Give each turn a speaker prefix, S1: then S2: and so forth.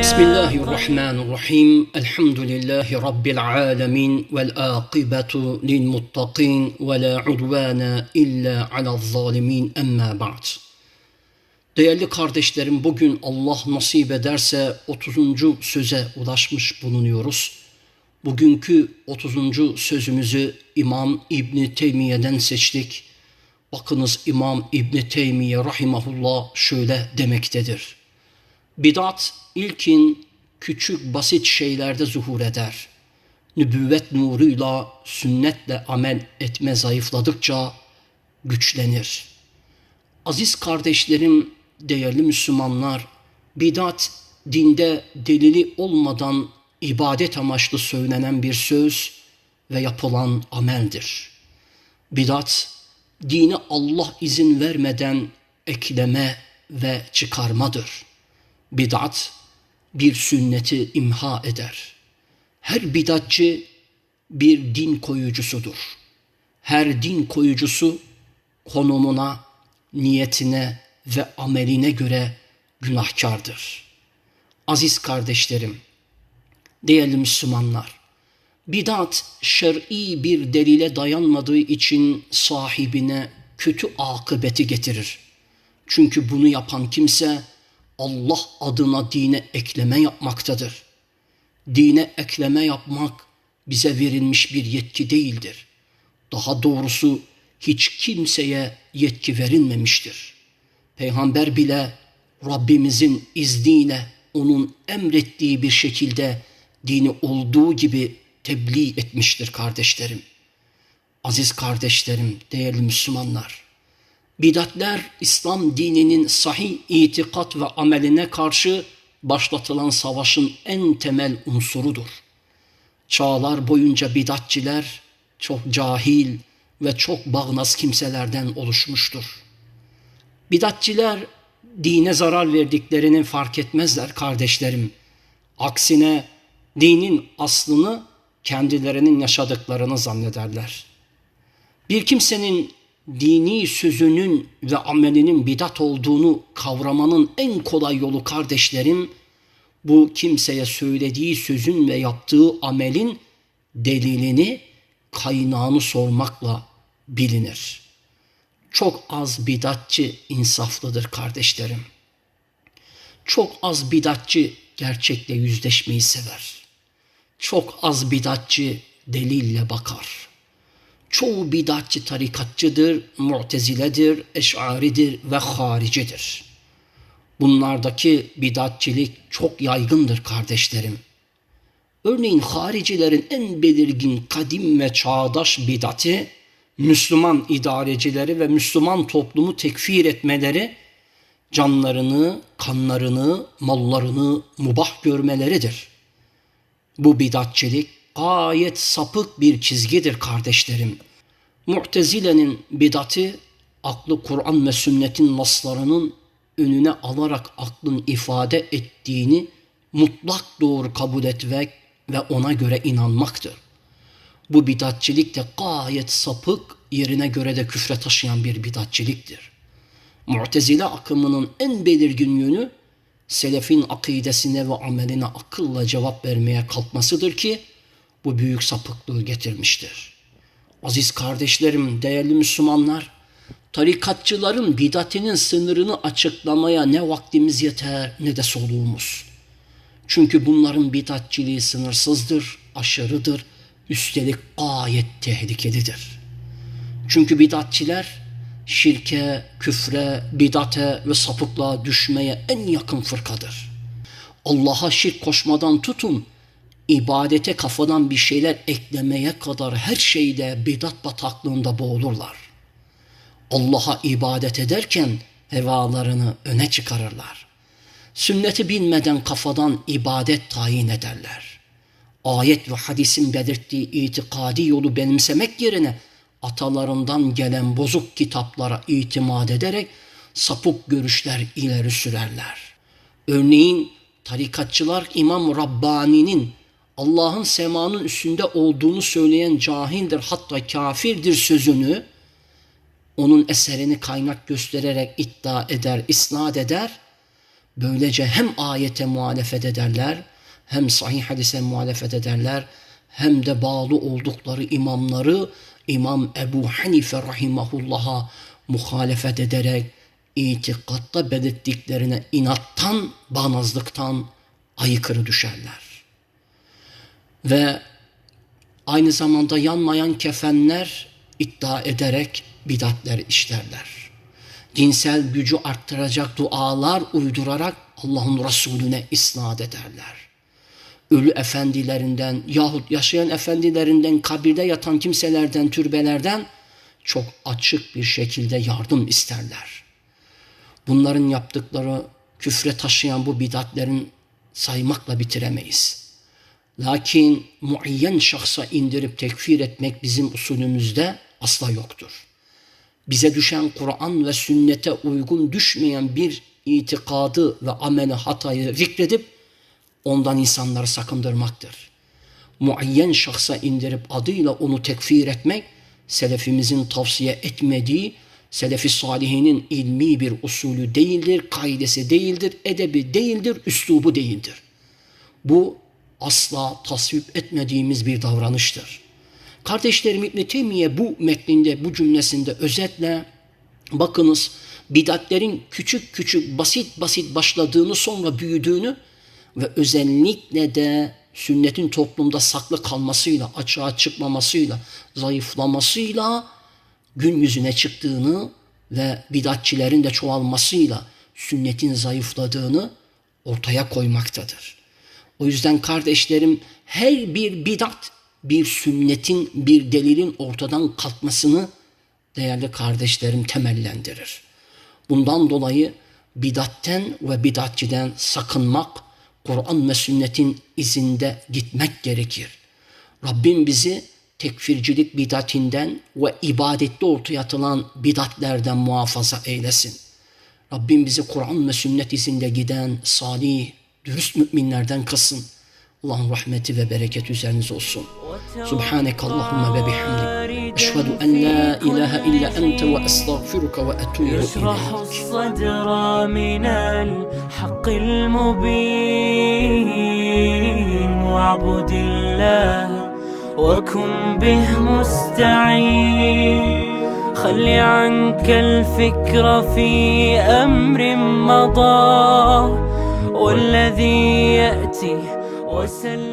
S1: بسم الله الرحمن الرحيم الحمد لله رب العالمين والآقبة للمتقين ولا عدوان إلا على الظالمين أما بعد Değerli kardeşlerim bugün Allah nasip ederse 30. söze ulaşmış bulunuyoruz. Bugünkü 30. sözümüzü İmam İbni Teymiye'den seçtik. Bakınız İmam İbni Teymiye rahimahullah şöyle demektedir. Bidat ilkin küçük basit şeylerde zuhur eder. Nübüvvet nuruyla sünnetle amel etme zayıfladıkça güçlenir. Aziz kardeşlerim, değerli Müslümanlar, bidat dinde delili olmadan ibadet amaçlı söylenen bir söz ve yapılan ameldir. Bidat, dine Allah izin vermeden ekleme ve çıkarmadır. Bidat, bir sünneti imha eder. Her bidatçı bir din koyucusudur. Her din koyucusu konumuna, niyetine ve ameline göre günahkardır. Aziz kardeşlerim, değerli Müslümanlar, bidat şer'i bir delile dayanmadığı için sahibine kötü akıbeti getirir. Çünkü bunu yapan kimse Allah adına dine ekleme yapmaktadır. Dine ekleme yapmak bize verilmiş bir yetki değildir. Daha doğrusu hiç kimseye yetki verilmemiştir. Peygamber bile Rabbimizin izniyle onun emrettiği bir şekilde dini olduğu gibi tebliğ etmiştir kardeşlerim. Aziz kardeşlerim, değerli Müslümanlar. Bidatler İslam dininin sahih itikat ve ameline karşı başlatılan savaşın en temel unsurudur. Çağlar boyunca bidatçiler çok cahil ve çok bağnaz kimselerden oluşmuştur. Bidatçiler dine zarar verdiklerini fark etmezler kardeşlerim. Aksine dinin aslını kendilerinin yaşadıklarını zannederler. Bir kimsenin dini sözünün ve amelinin bidat olduğunu kavramanın en kolay yolu kardeşlerim, bu kimseye söylediği sözün ve yaptığı amelin delilini, kaynağını sormakla bilinir. Çok az bidatçı insaflıdır kardeşlerim. Çok az bidatçı gerçekle yüzleşmeyi sever. Çok az bidatçı delille bakar. Çoğu bidatçı tarikatçıdır, muteziledir, eşaridir ve haricidir. Bunlardaki bidatçilik çok yaygındır kardeşlerim. Örneğin haricilerin en belirgin kadim ve çağdaş bidati, Müslüman idarecileri ve Müslüman toplumu tekfir etmeleri, canlarını, kanlarını, mallarını mubah görmeleridir. Bu bidatçilik gayet sapık bir çizgidir kardeşlerim. Mu'tezile'nin bidati aklı Kur'an ve sünnetin naslarının önüne alarak aklın ifade ettiğini mutlak doğru kabul etmek ve ona göre inanmaktır. Bu bidatçilik de gayet sapık, yerine göre de küfre taşıyan bir bidatçiliktir. Mu'tezile akımının en belirgin yönü selefin akidesine ve ameline akılla cevap vermeye kalkmasıdır ki bu büyük sapıklığı getirmiştir. Aziz kardeşlerim, değerli Müslümanlar, tarikatçıların bidatinin sınırını açıklamaya ne vaktimiz yeter ne de soluğumuz. Çünkü bunların bidatçiliği sınırsızdır, aşırıdır, üstelik gayet tehlikelidir. Çünkü bidatçiler şirke, küfre, bidate ve sapıklığa düşmeye en yakın fırkadır. Allah'a şirk koşmadan tutun, ibadete kafadan bir şeyler eklemeye kadar her şeyde bidat bataklığında boğulurlar. Allah'a ibadet ederken hevalarını öne çıkarırlar. Sünneti bilmeden kafadan ibadet tayin ederler. Ayet ve hadisin belirttiği itikadi yolu benimsemek yerine atalarından gelen bozuk kitaplara itimat ederek sapık görüşler ileri sürerler. Örneğin tarikatçılar İmam Rabbani'nin Allah'ın semanın üstünde olduğunu söyleyen cahildir hatta kafirdir sözünü onun eserini kaynak göstererek iddia eder, isnat eder. Böylece hem ayete muhalefet ederler, hem sahih hadise muhalefet ederler, hem de bağlı oldukları imamları İmam Ebu Hanife rahimahullah'a muhalefet ederek itikatta belirttiklerine inattan, bağnazlıktan aykırı düşerler. Ve aynı zamanda yanmayan kefenler iddia ederek bidatler işlerler. Dinsel gücü arttıracak dualar uydurarak Allah'ın Resulüne isnat ederler. Ölü efendilerinden yahut yaşayan efendilerinden, kabirde yatan kimselerden, türbelerden çok açık bir şekilde yardım isterler. Bunların yaptıkları küfre taşıyan bu bidatlerin saymakla bitiremeyiz. Lakin muayyen şahsa indirip tekfir etmek bizim usulümüzde asla yoktur. Bize düşen Kur'an ve sünnete uygun düşmeyen bir itikadı ve ameli hatayı zikredip ondan insanları sakındırmaktır. Muayyen şahsa indirip adıyla onu tekfir etmek, selefimizin tavsiye etmediği, selefi salihinin ilmi bir usulü değildir, kaidesi değildir, edebi değildir, üslubu değildir. Bu asla tasvip etmediğimiz bir davranıştır. Kardeşlerim İbn Teymiye bu metninde, bu cümlesinde özetle bakınız bidatlerin küçük küçük basit basit başladığını sonra büyüdüğünü ve özellikle de sünnetin toplumda saklı kalmasıyla, açığa çıkmamasıyla, zayıflamasıyla gün yüzüne çıktığını ve bidatçilerin de çoğalmasıyla sünnetin zayıfladığını ortaya koymaktadır. O yüzden kardeşlerim her bir bidat bir sünnetin, bir delilin ortadan kalkmasını değerli kardeşlerim temellendirir. Bundan dolayı bidatten ve bidatçiden sakınmak, Kur'an ve sünnetin izinde gitmek gerekir. Rabbim bizi tekfircilik bidatinden ve ibadette ortaya atılan bidatlerden muhafaza eylesin. Rabbim bizi Kur'an ve sünnet izinde giden salih, dürüst müminlerden kılsın. Allah'ın rahmeti ve bereketi üzerinize olsun. Subhanek Allahümme ve bihamdik. Eşhedü en la ilahe illa ente ve estağfiruka ve etubu ileyk.
S2: الصدر من الحق المبين واعبد الله وكن به مستعين خل عنك الفكر في أمر مضى والذي يأتي وسلم